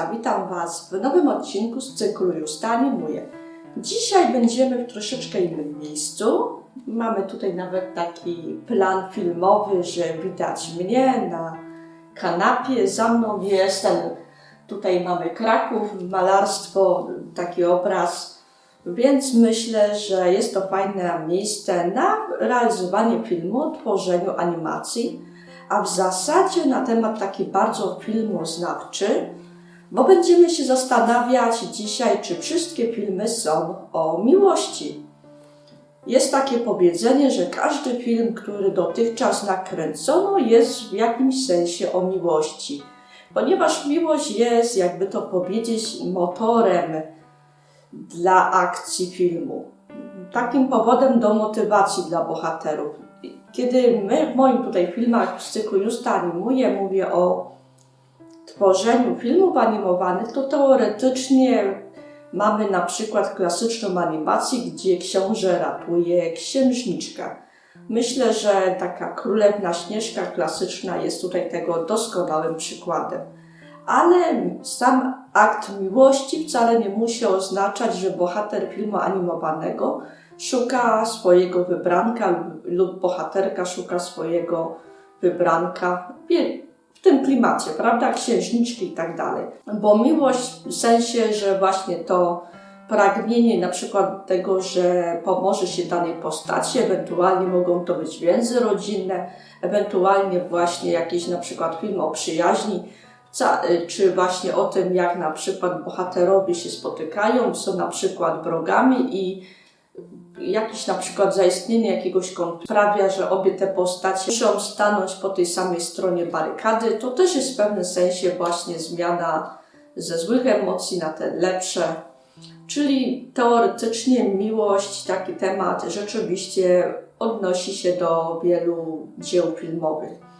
Justa, witam Was w nowym odcinku z cyklu Justa Animuje. Dzisiaj będziemy w troszeczkę innym miejscu. Mamy tutaj nawet taki plan filmowy, że widać mnie na kanapie, za mną jest ten, tutaj mamy Kraków, malarstwo, taki obraz, więc myślę, że jest to fajne miejsce na realizowanie filmu, tworzeniu animacji a w zasadzie na temat taki bardzo filmoznawczy, bo będziemy się zastanawiać dzisiaj, czy wszystkie filmy są o miłości. Jest takie powiedzenie, że każdy film, który dotychczas nakręcono, jest w jakimś sensie o miłości, ponieważ miłość jest, jakby to powiedzieć, motorem dla akcji filmu. Takim powodem do motywacji dla bohaterów. Kiedy my w moim tutaj filmach z cyklu Justa animuję, mówię o tworzeniu filmów animowanych, to teoretycznie mamy na przykład klasyczną animację, gdzie książę ratuje księżniczkę. Myślę, że taka królewna Śnieżka klasyczna jest tutaj tego doskonałym przykładem. Ale sam akt miłości wcale nie musi oznaczać, że bohater filmu animowanego szuka swojego wybranka lub bohaterka szuka swojego wybranka w tym klimacie, prawda? Księżniczki i tak dalej. Bo miłość w sensie, że właśnie to pragnienie na przykład tego, że pomoże się danej postaci, ewentualnie mogą to być więzy rodzinne, ewentualnie właśnie jakiś na przykład film o przyjaźni, czy właśnie o tym, jak na przykład bohaterowie się spotykają, są na przykład wrogami i jakiś na przykład zaistnienie jakiegoś konfliktu sprawia, że obie te postacie muszą stanąć po tej samej stronie barykady, to też jest w pewnym sensie właśnie zmiana ze złych emocji na te lepsze. Czyli teoretycznie miłość, taki temat rzeczywiście odnosi się do wielu dzieł filmowych.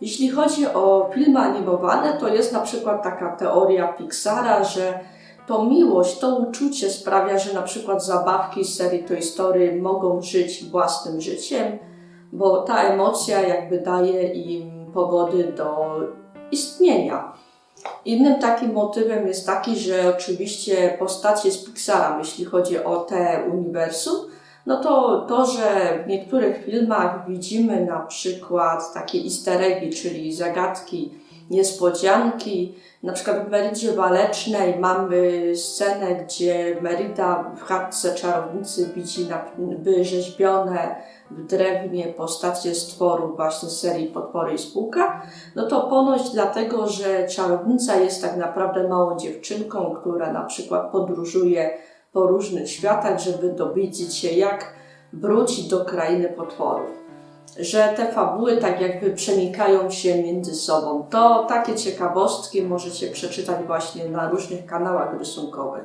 Jeśli chodzi o filmy animowane, to jest na przykład taka teoria Pixara, że to miłość, to uczucie sprawia, że na przykład zabawki z serii Toy Story mogą żyć własnym życiem, bo ta emocja jakby daje im powody do istnienia. Innym takim motywem jest taki, że oczywiście postacie z Pixara, jeśli chodzi o te uniwersum, no to to, że w niektórych filmach widzimy na przykład takie easter eggi, czyli zagadki, niespodzianki. Na przykład w Meridzie Walecznej mamy scenę, gdzie Merida w chatce czarownicy widzi wyrzeźbione w drewnie postacie stworów właśnie z serii Potwory i Spółka, no to ponoć dlatego, że czarownica jest tak naprawdę małą dziewczynką, która na przykład podróżuje po różnych światach, żeby dowiedzieć się, jak wrócić do krainy potworów że te fabuły tak jakby przenikają się między sobą. To takie ciekawostki możecie przeczytać właśnie na różnych kanałach rysunkowych.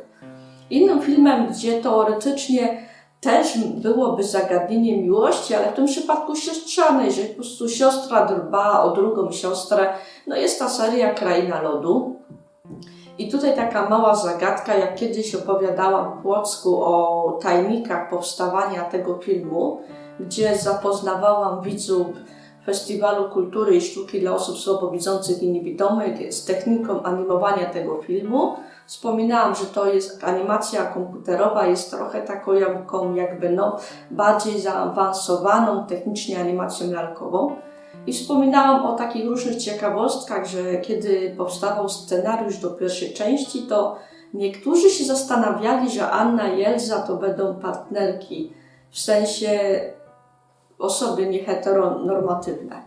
Innym filmem, gdzie teoretycznie też byłoby zagadnienie miłości, ale w tym przypadku siostrzanej, że po prostu siostra dba o drugą siostrę, no jest ta seria Kraina Lodu. I tutaj taka mała zagadka, jak kiedyś opowiadałam w Płocku o tajnikach powstawania tego filmu, gdzie zapoznawałam widzów Festiwalu Kultury i Sztuki dla osób słabowidzących i niewidomych z techniką animowania tego filmu. Wspominałam, że to jest animacja komputerowa, jest trochę taką jakby no, bardziej zaawansowaną technicznie animacją lalkową. I wspominałam o takich różnych ciekawostkach, że kiedy powstawał scenariusz do pierwszej części, to niektórzy się zastanawiali, że Anna i Elza to będą partnerki, w sensie osoby nieheteronormatywne.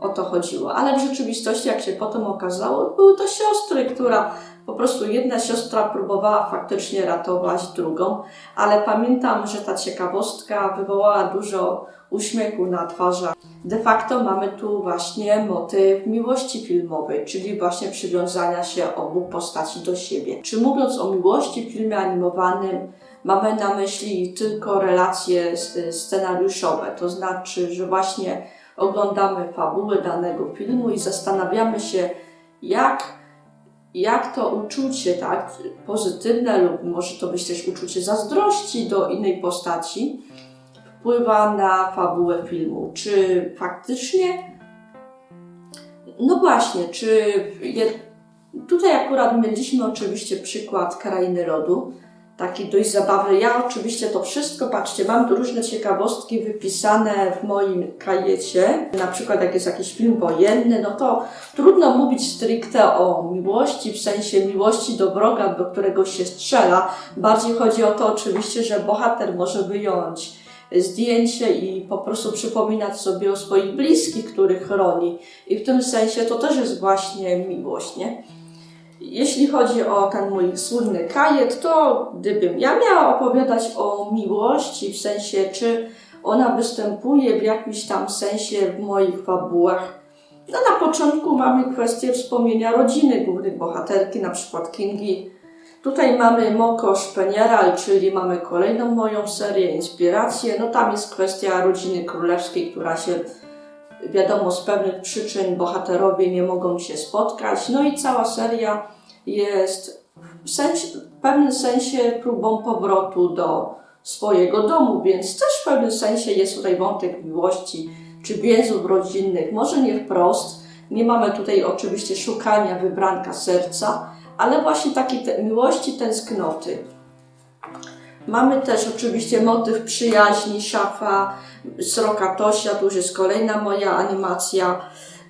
O to chodziło. Ale w rzeczywistości, jak się potem okazało, były to siostry, która po prostu jedna siostra próbowała faktycznie ratować drugą, ale pamiętam, że ta ciekawostka wywołała dużo uśmiechu na twarzach. De facto mamy tu właśnie motyw miłości filmowej, czyli właśnie przywiązania się obu postaci do siebie. Czy mówiąc o miłości w filmie animowanym, mamy na myśli tylko relacje scenariuszowe, to znaczy, że właśnie oglądamy fabułę danego filmu i zastanawiamy się, jak, jak to uczucie, tak, pozytywne lub może to być też uczucie zazdrości do innej postaci, wpływa na fabułę filmu. Czy faktycznie, no właśnie, czy Tutaj akurat mieliśmy oczywiście przykład Krainy Lodu, taki dość zabawny. Ja oczywiście to wszystko, patrzcie, mam tu różne ciekawostki wypisane w moim kajecie. Na przykład jak jest jakiś film wojenny, no to trudno mówić stricte o miłości, w sensie miłości do wroga, do którego się strzela. Bardziej chodzi o to oczywiście, że bohater może wyjąć zdjęcie i po prostu przypominać sobie o swoich bliskich, których chroni. I w tym sensie to też jest właśnie miłość, nie? Jeśli chodzi o ten mój słynny kajet, to gdybym ja miała opowiadać o miłości, w sensie czy ona występuje w jakimś tam sensie w moich fabułach, no na początku mamy kwestię wspomnienia rodziny głównych bohaterki, na przykład Kingi. Tutaj mamy Moko Szpenieral, czyli mamy kolejną moją serię, inspirację. No tam jest kwestia rodziny królewskiej, która się wiadomo z pewnych przyczyn bohaterowie nie mogą się spotkać. No i cała seria jest w, sensie, w pewnym sensie próbą powrotu do swojego domu, więc też w pewnym sensie jest tutaj wątek miłości czy więzów rodzinnych. Może nie wprost, nie mamy tutaj oczywiście szukania wybranka serca, ale właśnie takiej te, miłości, tęsknoty. Mamy też oczywiście motyw przyjaźni, szafa, sroka Tosia, tu już jest kolejna moja animacja,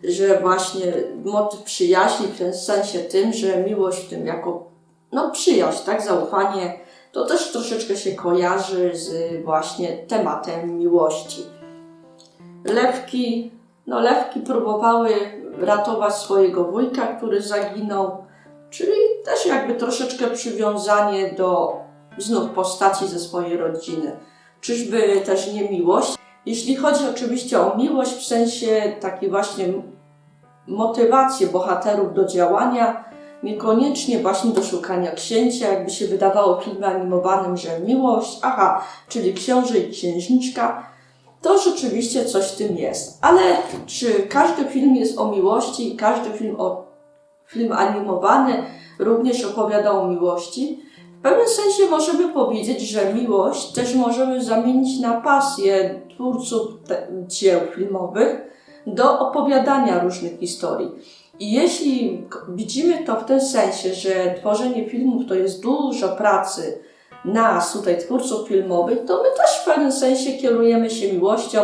że właśnie motyw przyjaźni w tym sensie tym, że miłość w tym jako no przyjaźń, tak, zaufanie, to też troszeczkę się kojarzy z właśnie tematem miłości. Lewki, no lewki próbowały ratować swojego wujka, który zaginął, czyli też jakby troszeczkę przywiązanie do znów postaci ze swojej rodziny. Czyżby też nie miłość? Jeśli chodzi oczywiście o miłość w sensie takiej właśnie motywację bohaterów do działania, niekoniecznie właśnie do szukania księcia, jakby się wydawało w filmie animowanym, że miłość, aha, czyli książę i księżniczka, to rzeczywiście coś w tym jest. Ale czy każdy film jest o miłości, każdy film, o, film animowany również opowiada o miłości? Pewnym sensie możemy powiedzieć, że miłość też możemy zamienić na pasję twórców dzieł filmowych do opowiadania różnych historii. I jeśli widzimy to w tym sensie, że tworzenie filmów to jest dużo pracy nas, tutaj twórców filmowych, to my też w pewnym sensie kierujemy się miłością,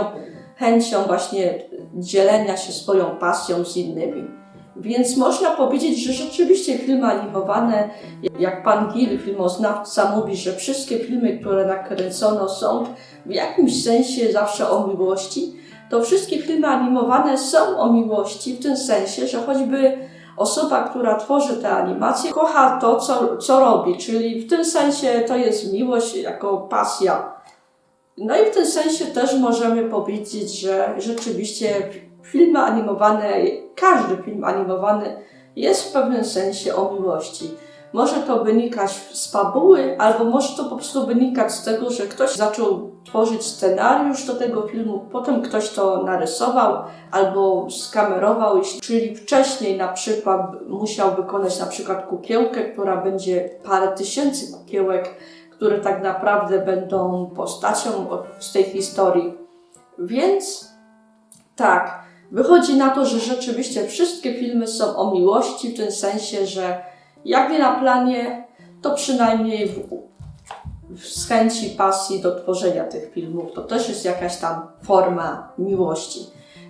chęcią właśnie dzielenia się swoją pasją z innymi. Więc można powiedzieć, że rzeczywiście filmy animowane, jak pan Gil, filmoznawca, mówi, że wszystkie filmy, które nakręcono są w jakimś sensie zawsze o miłości, to wszystkie filmy animowane są o miłości w tym sensie, że choćby osoba, która tworzy te animacje, kocha to, co, co robi, czyli w tym sensie to jest miłość jako pasja. No i w tym sensie też możemy powiedzieć, że rzeczywiście filmy animowane, każdy film animowany jest w pewnym sensie o miłości. Może to wynikać z fabuły, albo może to po prostu wynikać z tego, że ktoś zaczął tworzyć scenariusz do tego filmu, potem ktoś to narysował albo skamerował, czyli wcześniej na przykład musiał wykonać na przykład kukiełkę, która będzie parę tysięcy kukiełek, które tak naprawdę będą postacią z tej historii. Więc tak, wychodzi na to, że rzeczywiście wszystkie filmy są o miłości, w tym sensie, że jak nie na planie, to przynajmniej w, z chęci, pasji do tworzenia tych filmów. To też jest jakaś tam forma miłości.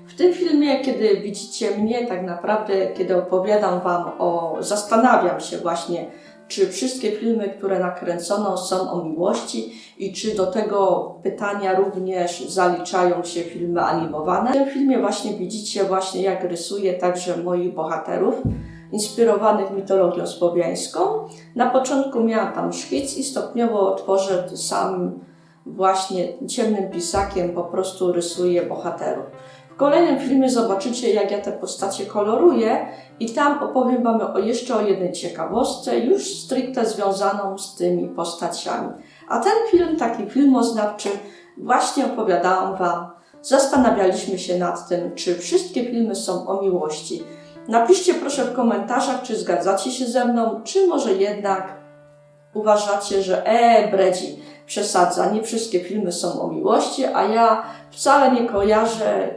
W tym filmie, kiedy widzicie mnie, tak naprawdę, kiedy opowiadam Wam o, zastanawiam się właśnie, czy wszystkie filmy, które nakręcono, są o miłości i czy do tego pytania również zaliczają się filmy animowane. W tym filmie właśnie widzicie właśnie, jak rysuję także moich bohaterów inspirowanych mitologią słowiańską. Na początku miałam tam szkic i stopniowo tworzę sam właśnie ciemnym pisakiem, po prostu rysuję bohaterów. W kolejnym filmie zobaczycie, jak ja te postacie koloruję i tam opowiem Wam o jeszcze o jednej ciekawostce, już stricte związaną z tymi postaciami. A ten film, taki filmoznawczy, właśnie opowiadałam Wam. Zastanawialiśmy się nad tym, czy wszystkie filmy są o miłości. Napiszcie proszę w komentarzach, czy zgadzacie się ze mną, czy może jednak uważacie, że e, bredzi, przesadza, nie wszystkie filmy są o miłości, a ja wcale nie kojarzę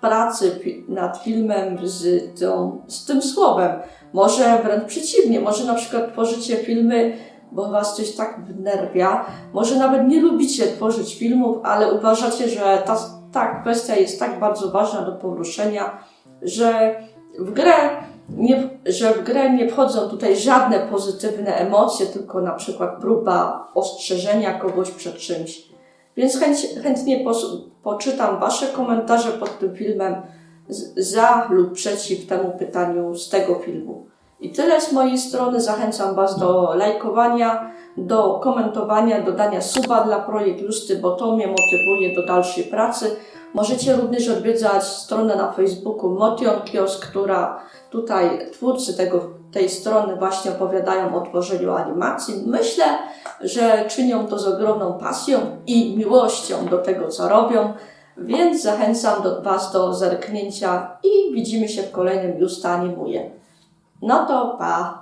pracy nad filmem z, tą, z tym słowem. Może wręcz przeciwnie, może na przykład tworzycie filmy, bo Was coś tak wnerwia, może nawet nie lubicie tworzyć filmów, ale uważacie, że ta, ta kwestia jest tak bardzo ważna do poruszenia, że w grę nie, że w grę nie wchodzą tutaj żadne pozytywne emocje, tylko na przykład próba ostrzeżenia kogoś przed czymś. Więc chęć, chętnie pos, poczytam Wasze komentarze pod tym filmem za lub przeciw temu pytaniu z tego filmu. I tyle z mojej strony. Zachęcam Was do lajkowania, do komentowania, dodania suba dla Projekt Justy, bo to mnie motywuje do dalszej pracy. Możecie również odwiedzać stronę na Facebooku Motion Kiosk, która tutaj twórcy tego, tej strony właśnie opowiadają o tworzeniu animacji. Myślę, że czynią to z ogromną pasją i miłością do tego, co robią, więc zachęcam do Was do zerknięcia i widzimy się w kolejnym Justa Animuje. No to pa!